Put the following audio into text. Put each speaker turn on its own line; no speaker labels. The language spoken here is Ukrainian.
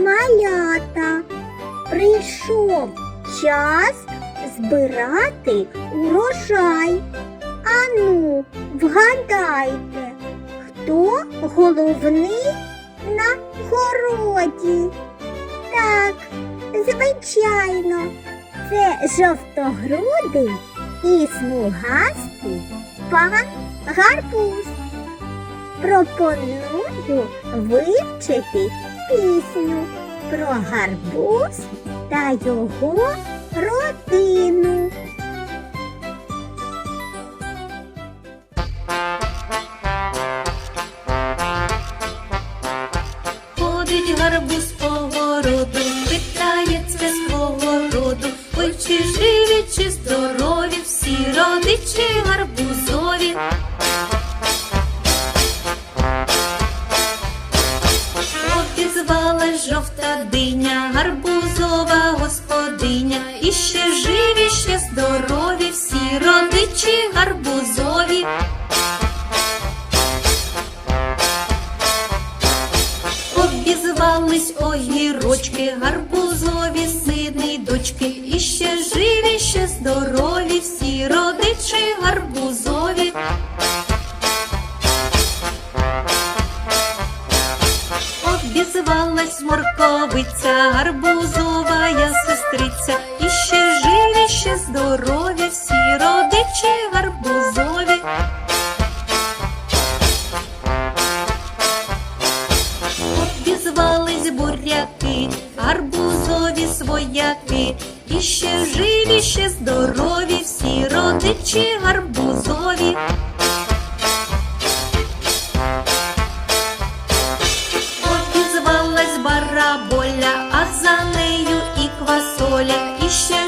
Малята, прийшов час збирати урожай. Ану, вгадайте, хто головний на городі? Так, звичайно, це жовтогрудий і смугастий пан гарбуз. Пропоную вивчити пісню про гарбуз та його родину.
Жовта диня, гарбузова господиня. І ще живі, ще здорові, всі родичі гарбузові. Обізвались огірочки, гарбузові сини дочки, і ще живі, ще здорові, всі родичі гарбузові. Обізвалась морковиця, гарбузова я сестриця, і ще живі, ще здорові, всі родичі гарбузові. Обізвались буряки, гарбузові свояки, і ще живі, ще здорові, всі родичі гарбузові. wish